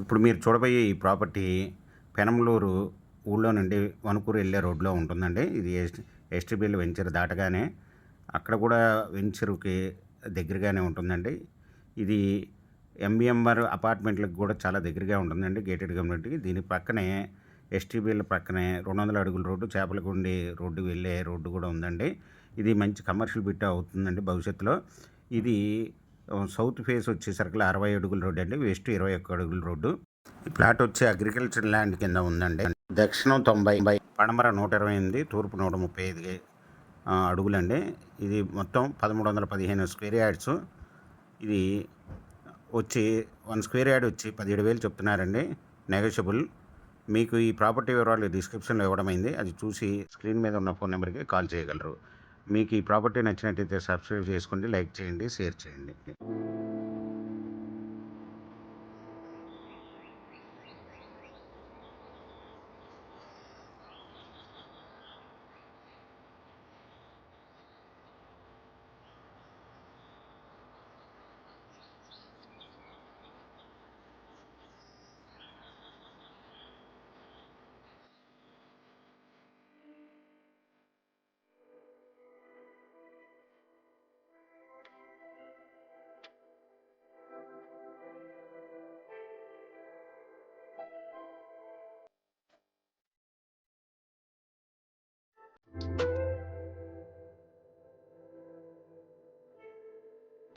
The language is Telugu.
ఇప్పుడు మీరు చూడబోయే ఈ ప్రాపర్టీ పెనమలూరు ఊళ్ళో నుండి వణుకూరు వెళ్ళే రోడ్లో ఉంటుందండి. ఇది ఎస్ ఎస్టీబీఎల్ వెంచర్ దాటగానే అక్కడ కూడా వెంచరుకి దగ్గరగానే ఉంటుందండి. ఇది ఎంబీఎంఆర్ అపార్ట్మెంట్లకు కూడా చాలా దగ్గరగా ఉంటుందండి గేటెడ్ కమ్యూనిటీకి. దీని పక్కనే ఎస్టీబీఎల్ పక్కనే రెండు వందల అడుగుల రోడ్డు చేపలగుండి రోడ్డు వెళ్ళే రోడ్డు కూడా ఉందండి. ఇది మంచి కమర్షియల్ బిట్ అవుతుందండి భవిష్యత్తులో. ఇది సౌత్ ఫేస్ వచ్చేసరికి అరవై అడుగుల రోడ్డు అండి వెస్ట్ ఇరవై ఒక్క అడుగుల రోడ్డు. ఈ ప్లాట్ వచ్చి అగ్రికల్చర్ ల్యాండ్ కింద ఉందండి. దక్షిణం తొంభై బై పడమర నూట ఇరవై ఎనిమిది తూర్పు నూట ముప్పై ఐదు అడుగులండి. ఇది మొత్తం పదమూడు వందల పదిహేను స్క్వేర్ యార్డ్స్ ఇది వచ్చి వన్ స్క్వేర్ యార్డ్ వచ్చి పదిహేడు వేలు చెప్తున్నారండి. నెగోషియబుల్ మీకు ఈ ప్రాపర్టీ వివరాలు డిస్క్రిప్షన్లో ఇవ్వడమైంది అది చూసి స్క్రీన్ మీద ఉన్న ఫోన్ నెంబర్కి కాల్ చేయగలరు. మీకు ఈ ప్రాపర్టీ నచ్చినట్టయితే సబ్స్క్రైబ్ చేసుకోండి లైక్ చేయండి షేర్ చేయండి.